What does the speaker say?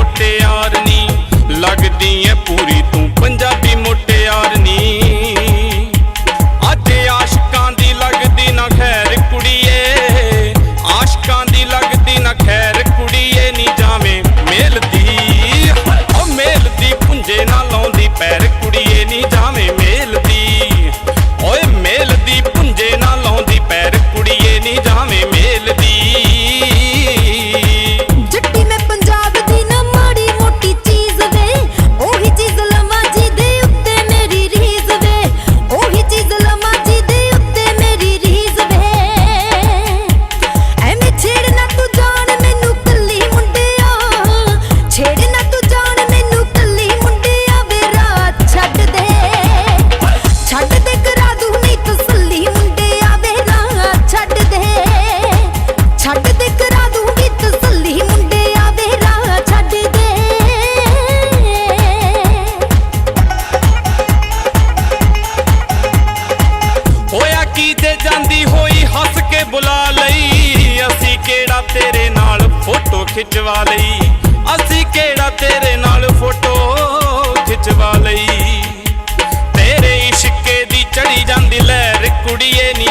ਮੁਟਿਆਰ ਨਹੀਂ ਲੱਗਦੀ ਐ ਪੂਰੀ ਤੂੰ ਪੰਜਾਬੀ ਤੇ ਜਾਂਦੀ ਹੋਈ ਹੱਸ ਕੇ ਬੁਲਾ ਲਈ। ਅਸੀਂ ਕਿਹੜਾ ਤੇਰੇ ਨਾਲ ਫੋਟੋ ਖਿੱਚਵਾ ਲਈ? ਅਸੀਂ ਕਿਹੜਾ ਤੇਰੇ ਨਾਲ ਫੋਟੋ ਖਿੱਚਵਾ ਲਈ? ਤੇਰੇ ਇਸ਼ਕੇ ਦੀ ਚੜੀ ਜਾਂਦੀ, ਲਹਿਰ ਕੁੜੀਏ ਨਹੀਂ